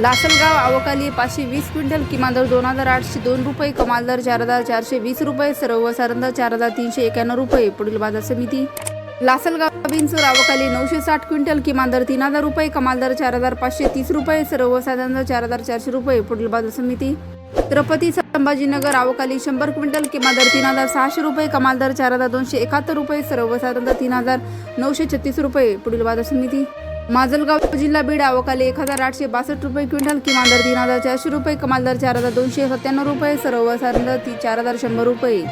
लासलगाव आवकाली पाचशे वीस क्विंटल किमान दर दोन हजार आठशे दोन रुपये कमाल दर चार हजार चारशे वीस रुपये सर्वसाधारण दर चार हजार तीनशे एक्याण्णव रुपये पुढील बाजार समिती. लासलगाव बिनचूर आवकाली नऊशे साठ क्विंटल किमान दर तीन हजार रुपये कमाल दर चार हजार पाचशे तीस रुपये सर्वसाधारण दर चार हजार चारशे रुपये पुढील बाजार समिती. छत्रपती संभाजीनगर आवकाली शंभर क्विंटल किमान दर तीन हजार सहाशे रुपये कमाल दर चार हजार दोनशे एकाहत्तर रुपये सर्वसाधारण दर तीन हजार नऊशे छत्तीस रुपये पुढील बाजार समिती. माजलगाव जिल्हा बीड आवकाली एक हजार आठशे बासष्ट रुपये क्विंटल किमान दर तीन हजार चारशे रुपये कमाल दर चार हजार दोनशे सत्त्याण्णव रुपये सर्व दर ती चार हजार शंभर रुपये.